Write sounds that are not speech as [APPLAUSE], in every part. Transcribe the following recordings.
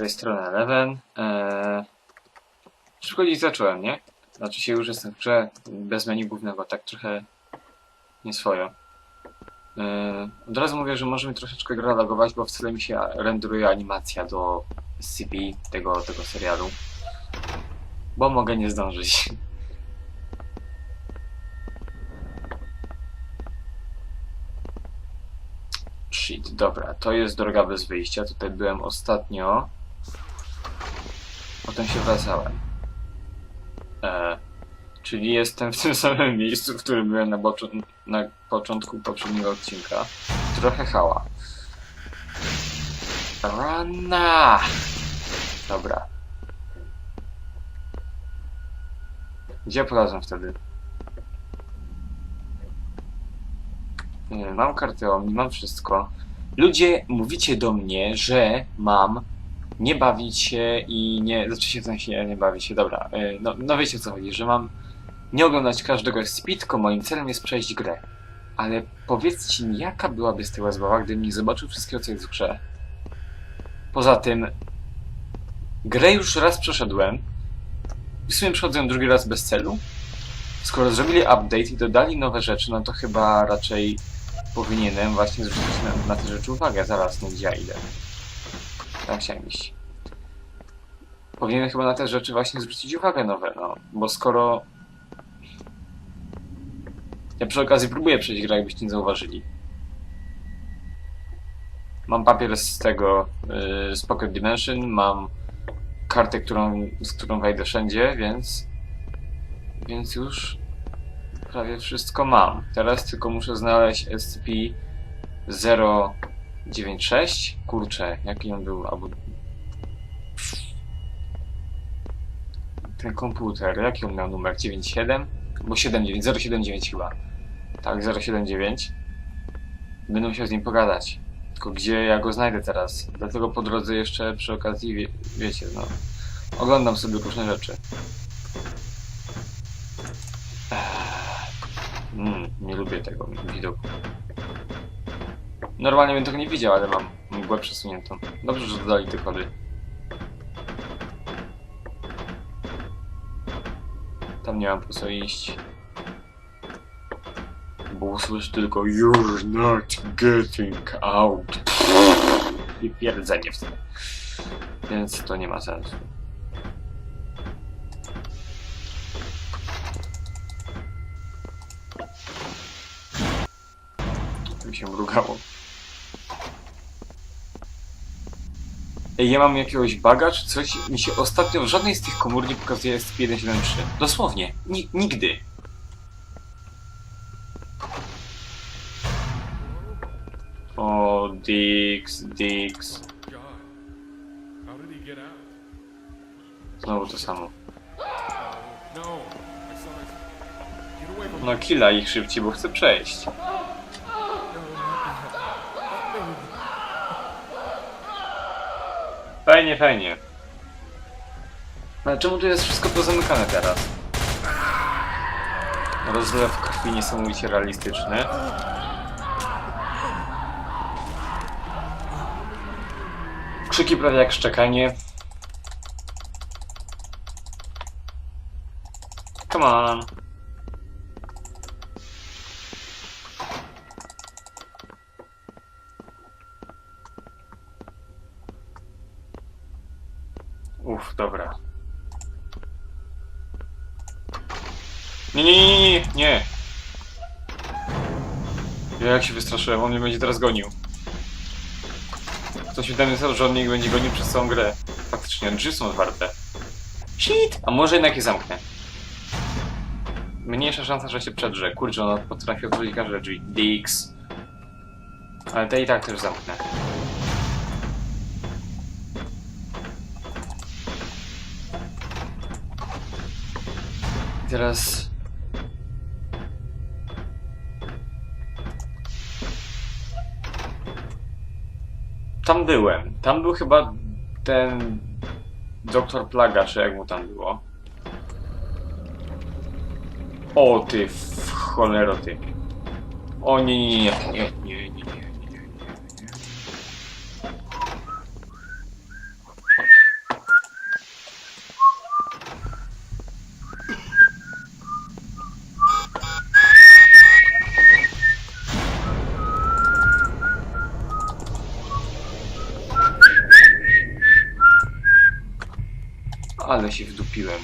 tej strony Eleven. Eee, szybko dziś zacząłem, nie? Znaczy się już jestem w grze bez menu głównego, tak trochę nieswojo. Eee, od razu mówię, że może mi troszeczkę gra lagować, bo wcale mi się renderuje animacja do SCP tego, tego serialu. Bo mogę nie zdążyć. Shit, dobra, to jest droga bez wyjścia. Tutaj byłem ostatnio. Potem się wracałem. E, czyli jestem w tym [LAUGHS] samym miejscu, w którym byłem na, na początku poprzedniego odcinka. Trochę hała. Rana! Dobra. Gdzie polazłem wtedy? Nie, Mam kartę mam wszystko. Ludzie, mówicie do mnie, że mam nie bawić się i nie... Znaczy się w sensie nie bawić się, dobra. y, No, no wiecie o co chodzi, że mam nie oglądać każdego SCP, tylko moim celem jest przejść grę. Ale powiedzcie mi, jaka byłaby z tego zabawa, gdybym nie zobaczył wszystkiego, co jest w grze. Poza tym, grę już raz przeszedłem. W sumie przechodzę drugi raz bez celu. Skoro zrobili update i dodali nowe rzeczy, no to chyba raczej powinienem właśnie zwrócić na, na te rzeczy uwagę. Zaraz, nie gdzie ja idę. Tam chciałem iść. Powinienem chyba na te rzeczy właśnie zwrócić uwagę nowe, no. Bo skoro... Ja przy okazji próbuję przejść grę, jakbyście nie zauważyli. Mam papier z tego, yy, z Pocket Dimension, mam kartę, którą, z którą wejdę wszędzie, więc... Więc już prawie wszystko mam. Teraz tylko muszę znaleźć SCP-096. Kurczę, jaki on był, albo... Ten komputer, jaki on miał numer? 97? Bo 79, 079 chyba. Tak, 079. Będę musiał z nim pogadać. Tylko gdzie ja go znajdę teraz? Dlatego po drodze jeszcze przy okazji, wie, wiecie, no... Oglądam sobie różne rzeczy. Mm, nie lubię tego widoku. Normalnie bym tego nie widział, ale mam mgłę przesuniętą. Dobrze, że dodali te kody. Tam nie mam po co iść. Bo usłyszę tylko You're not getting out. I pierdzenie wtedy. Więc to nie ma sensu. mi się mrugało. Ja mam jakiegoś baga czy coś? Mi się ostatnio w żadnej z tych komór nie pokazuje SCP-173. Dosłownie. Ni nigdy. O, Dix, Dix. Znowu to samo. No, killa ich szybciej, bo chcę przejść. Fajnie, fajnie. Ale czemu tu jest wszystko pozamykane teraz? Rozlew krwi niesamowicie realistyczny. Krzyki prawie jak szczekanie. Come on. Uff, dobra. Nie, nie, nie, nie, nie, nie. Ja jak się wystraszyłem, on mnie będzie teraz gonił. Coś mi tam jest, że on mnie będzie gonił przez całą grę. Faktycznie, drzwi są otwarte. Shit! A może jednak je zamknę. Mniejsza szansa, że się przedrze. Kurczę, ona potrafi otworzyć każde drzwi. Dix. Ale te i tak też zamknę. Teraz. tam byłem. Tam był chyba ten... Doktor Plaga, czy jak mu tam było. O ty, w cholero ty. O nie, nie, nie, nie, nie, nie, nie. Wdupiłem.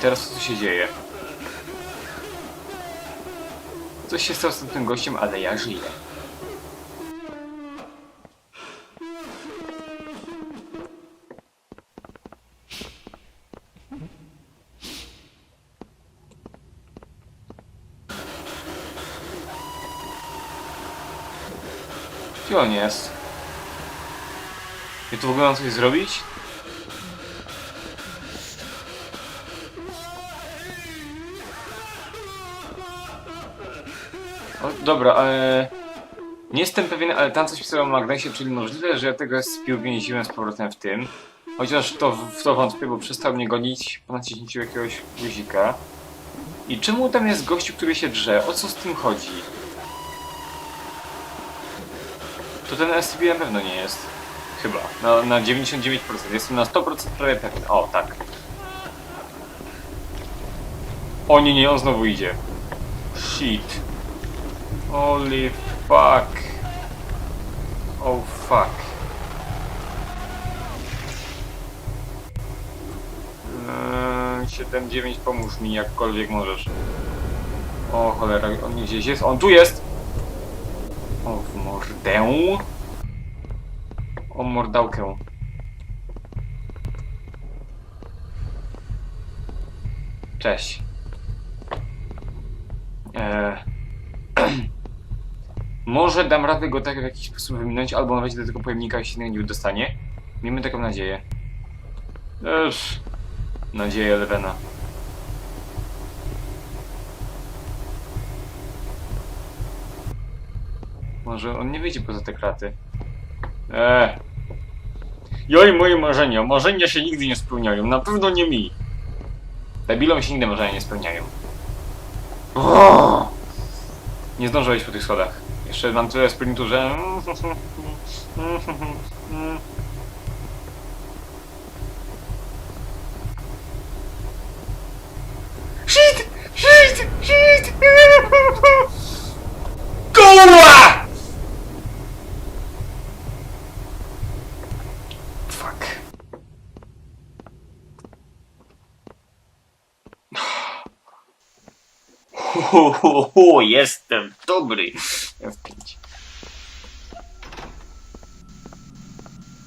Teraz co się dzieje? Coś się stało z tym gościem, ale ja żyję. Gdzie on jest? Ja tu w ogóle mam coś zrobić? Dobra, ale... Nie jestem pewien, ale tam coś pisał o magnesie, czyli możliwe, że ja tego SP uwięziłem z powrotem w tym. Chociaż to, w to wątpię, bo przestał mnie gonić po naciśnięciu jakiegoś guzika. I czemu tam jest gościu, który się drze? O co z tym chodzi? To ten SCP na pewno nie jest. Chyba. Na, na 99%. Jestem na 100% prawie pewien. O, tak. O nie, nie, on znowu idzie. Shit. Holy fuck. Oh fuck. Eee, 7-9 pomóż mi jakkolwiek możesz. O cholera, on gdzieś jest. On tu jest! O w mordę. O mordałkę. Cześć. Eee. Może dam radę go tak w jakiś sposób wyminąć, albo wejdzie do tego pojemnika się nie dostanie. Miejmy taką nadzieję. Ech, nadzieję Lewena. Może on nie wyjdzie poza te kraty. Eee. Joj, moje marzenia. Marzenia się nigdy nie spełniają. Na pewno nie mi. Debilom się nigdy marzenia nie spełniają. O! Nie zdążę wejść po tych schodach. Jeszcze mam tyle sprintu, że... Shit! Shit! Shit! Kurwa! Fuck. Ho, ho, ho, jestem dobry. F5.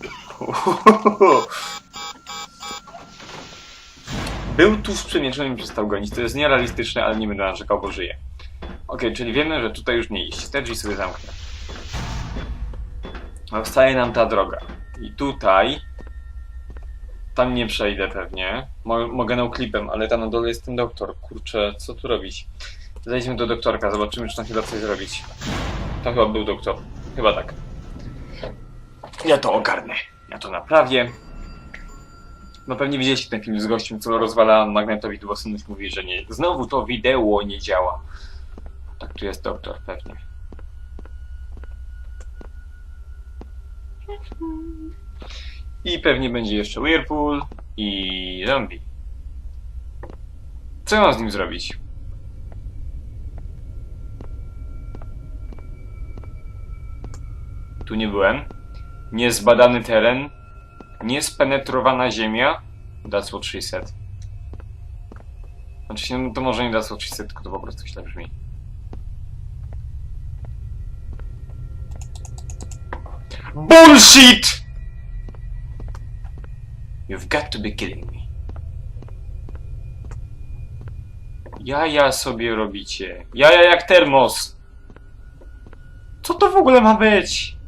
Ho, ho, ho, ho. [LAUGHS] Był tu z przemieczonym i przestał. To jest nierealistyczne, ale nie będę narzekał, bo żyje. Okej, czyli wiemy, że tutaj już nie iść. Te drzwi sobie zamknę. Zostaje nam ta droga. I tutaj... Tam nie przejdę pewnie. Mo mogę no klipem, ale tam na dole jest ten doktor. Kurczę, co tu robić? Zejdźmy do doktorka, zobaczymy, czy tam się da coś zrobić. Tam chyba był doktor. Chyba tak. Ja to ogarnę. Ja to naprawię. No pewnie widzieliście ten film z gościem, co rozwala magnetowi dwosynność, mówi, że nie. Znowu to wideo nie działa. Tak, tu jest doktor, pewnie. I pewnie będzie jeszcze Whirlpool i zombie. Co mam z nim zrobić? Tu nie byłem. Niezbadany teren. Niespenetrowana ziemia. That's what she said. Znaczy no to może nie that's what she said, tylko to po prostu źle brzmi. BULLSHIT! You've got to be kidding me. Jaja sobie robicie. Jaja jak termos. Co to w ogóle ma być?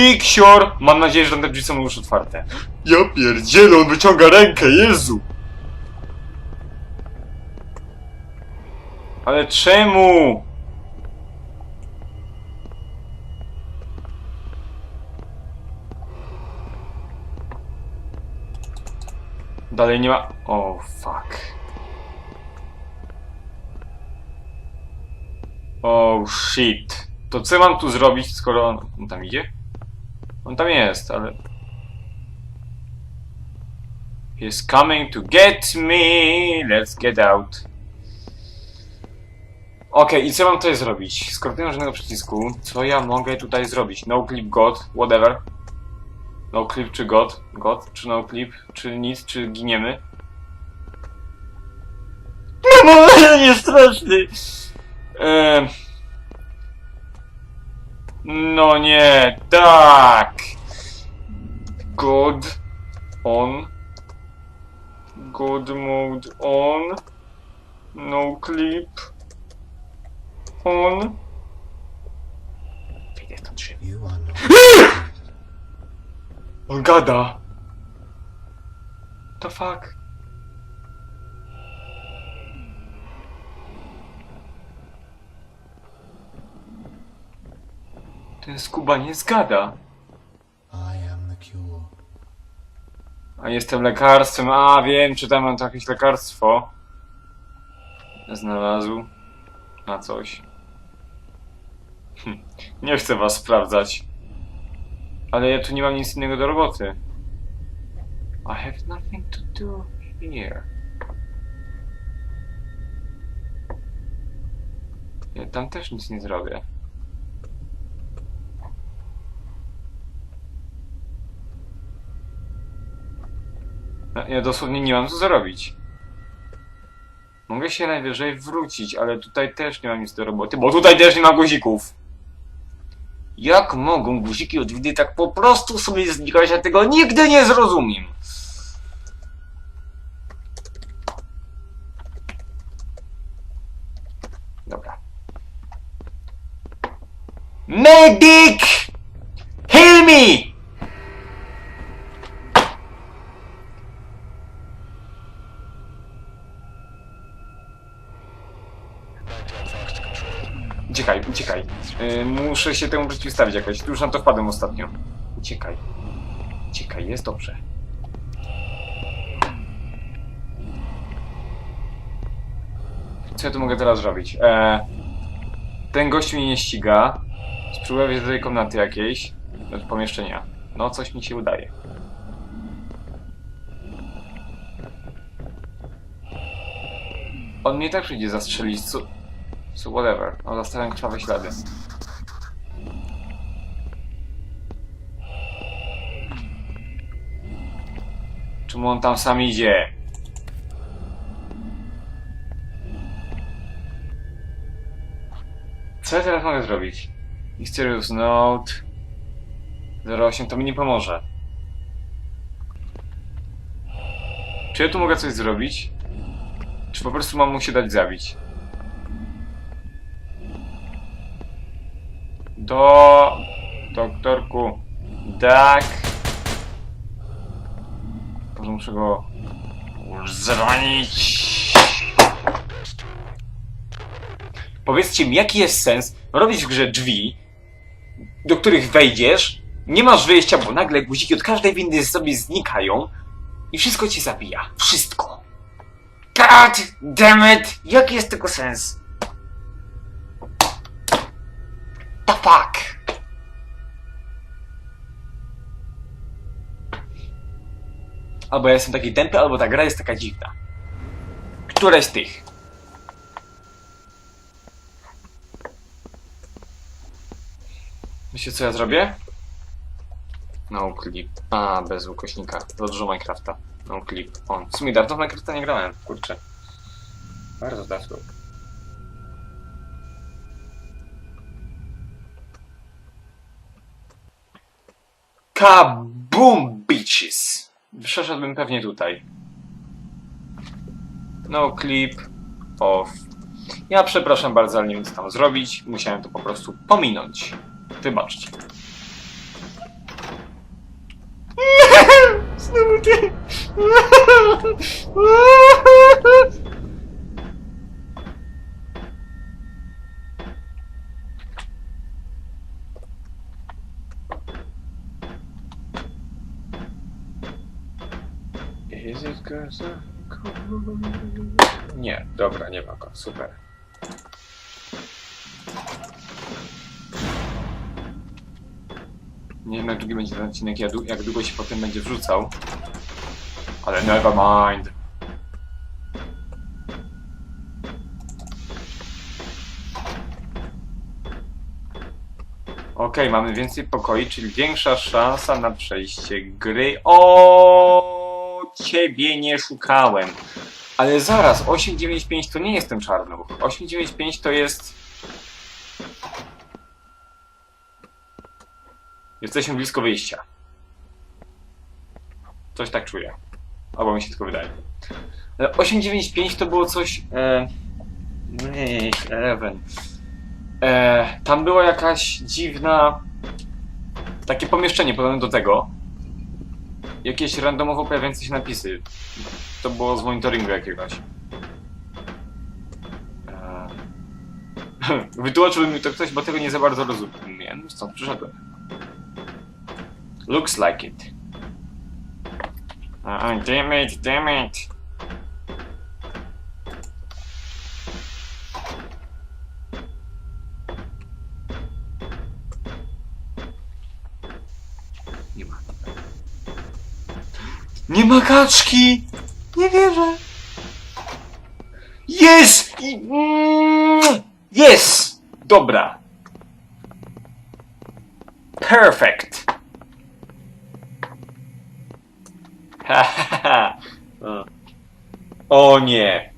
Diksior! Mam nadzieję, że te drzwi są już otwarte. Ja pierdzielę, on wyciąga rękę, Jezu! Ale czemu? Dalej nie ma... O, oh, fuck. Oh, shit. To co mam tu zrobić, skoro on tam idzie? On tam jest, ale... He's coming to get me. Let's get out. Okej, i co mam tutaj zrobić? Skoro nie ma żadnego przycisku, co ja mogę tutaj zrobić? No clip god, whatever. No clip czy god? God? Czy no clip? Czy nic? Czy giniemy? [LAUGHS] No, [LAUGHS] nie straszny! Ehm. No nie, tak! God on. God mode on. No clip. On. Wyjdę stąd szybko. On gada. The fuck? Ten skuba nie zgada. A jestem lekarstwem. A wiem, czy tam mam jakieś lekarstwo. Znalazł. Na coś. Hm. Nie chcę was sprawdzać. Ale ja tu nie mam nic innego do roboty. I have nothing to do here. Ja tam też nic nie zrobię. Ja- Ja dosłownie nie mam co zrobić. Mogę się najwyżej wrócić, ale tutaj też nie mam nic do roboty, bo tutaj też nie ma guzików. Jak mogą guziki od widy tak po prostu sobie znikać? Ja tego nigdy nie zrozumiem. Dobra. Medic! Heal me! Uciekaj, uciekaj. Yy, muszę się temu przeciwstawić jakoś. Już na to wpadłem ostatnio. Uciekaj. Uciekaj, jest dobrze. Co ja tu mogę teraz zrobić? E, ten gość mnie nie ściga. Spróbuję wejść do tej komnaty jakiejś. Do pomieszczenia. No, coś mi się udaje. On mnie tak przyjdzie zastrzelić, co... So whatever. No, zostawiam krwawe ślady. Czemu on tam sam idzie? Co ja teraz mogę zrobić? Mysterious Note 08 to mi nie pomoże. Czy ja tu mogę coś zrobić? Czy po prostu mam mu się dać zabić? Do... Doktorku... Tak... Może muszę go... Zranić... Powiedzcie mi, jaki jest sens robić w grze drzwi, do których wejdziesz, nie masz wyjścia, bo nagle guziki od każdej windy sobie znikają i wszystko cię zabija. Wszystko. God damn it! Jaki jest tego sens? Fuck? Albo ja jestem taki tępy, albo ta gra jest taka dziwna. Któreś z tych? Wiecie co ja zrobię? No clip. A, bez ukośnika. Za dużo Minecrafta. No clip. On. W sumie dawno w Minecrafta nie grałem, kurczę. Bardzo dawno. Kaboom, bitches! Przeszedłbym pewnie tutaj. No clip off. Ja przepraszam bardzo, ale nie wiem co tam zrobić. Musiałem to po prostu pominąć. Wybaczcie. [LAUGHS] Znowu ty! [LAUGHS] Nie, dobra, nie ma go, super. Nie wiem jak będzie ten odcinek, jak długo się potem będzie wrzucał. Ale never mind. Okej, mamy więcej pokoi, czyli większa szansa na przejście gry. O, ciebie nie szukałem. Ale zaraz, 895 to nie jest ten czarnuch. 895 to jest... Jesteśmy blisko wyjścia. Coś tak czuję. Albo mi się tylko wydaje. Ale 895 to było coś... E... Nie, 11. E, tam była jakaś dziwna... Takie pomieszczenie podobne do tego. Jakieś randomowo pojawiające się napisy. To było z monitoringu jakiegoś. E... [LAUGHS] Wytłumaczył mi to ktoś, bo tego nie za bardzo rozumiem. Stąd przyszedłem. Looks like it. Oh, damn it, damn it. Nie ma kaczki! Nie wierzę. Jest! Jest! Dobra. Perfect. Ha, ha, ha. O nie.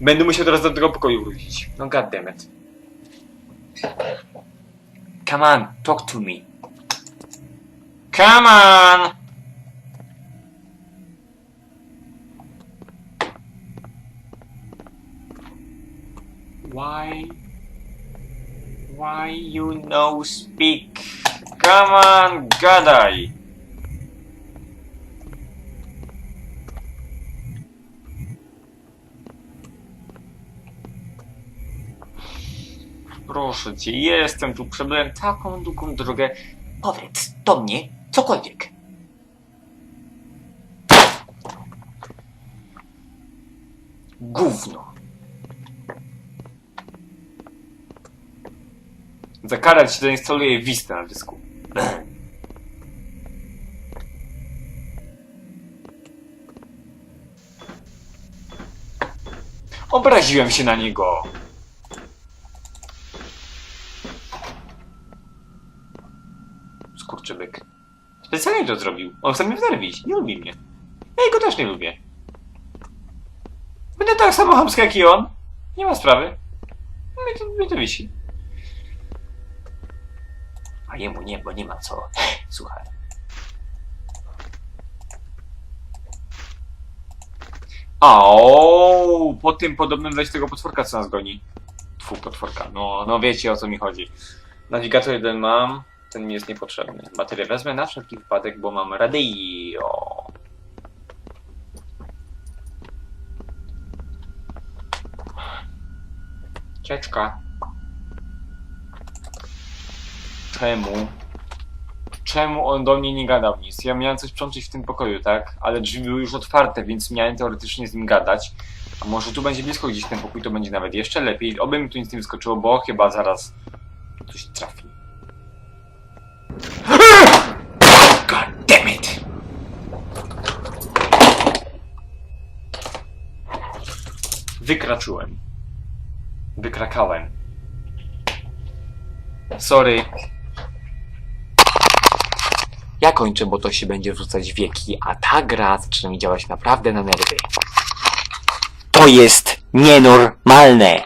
Będę musiał teraz do tego pokoju wrócić. No goddammit. Come on, talk to me. Come on! Why? Why you no speak? Come on, gadaj! Proszę cię, jestem tu, przebyłem taką długą drogę. Powiedz do mnie cokolwiek. Gówno. Za karę ci zainstaluję Vista na dysku. Obraziłem się na niego. Specjalnie to zrobił. On chce mnie wnerwić. Nie lubi mnie. Ja jego też nie lubię. Będę tak samo chamski jak i on. Nie ma sprawy. Mnie to, mnie to wisi. A jemu nie, bo nie ma co. [LAUGHS] Słuchaj. O, po tym podobnym weź tego potworka, co nas goni. Tfu, potworka. No, no wiecie o co mi chodzi. Nawigator jeden mam, ten mi jest niepotrzebny. Baterię wezmę na wszelki wypadek, bo mam radio. Cieczka. Czemu? Czemu on do mnie nie gadał nic? Ja miałem coś przączyć w tym pokoju, tak? Ale drzwi były już otwarte, więc miałem teoretycznie z nim gadać. A może tu będzie blisko gdzieś ten pokój, to będzie nawet jeszcze lepiej. Oby mi tu nic nie wyskoczyło, bo chyba zaraz coś trafi. God damn it! Wykraczyłem. Wykrakałem. Sorry. Ja kończę, bo to się będzie wrzucać wieki, a ta gra zaczyna mi działać naprawdę na nerwy. To jest nienormalne!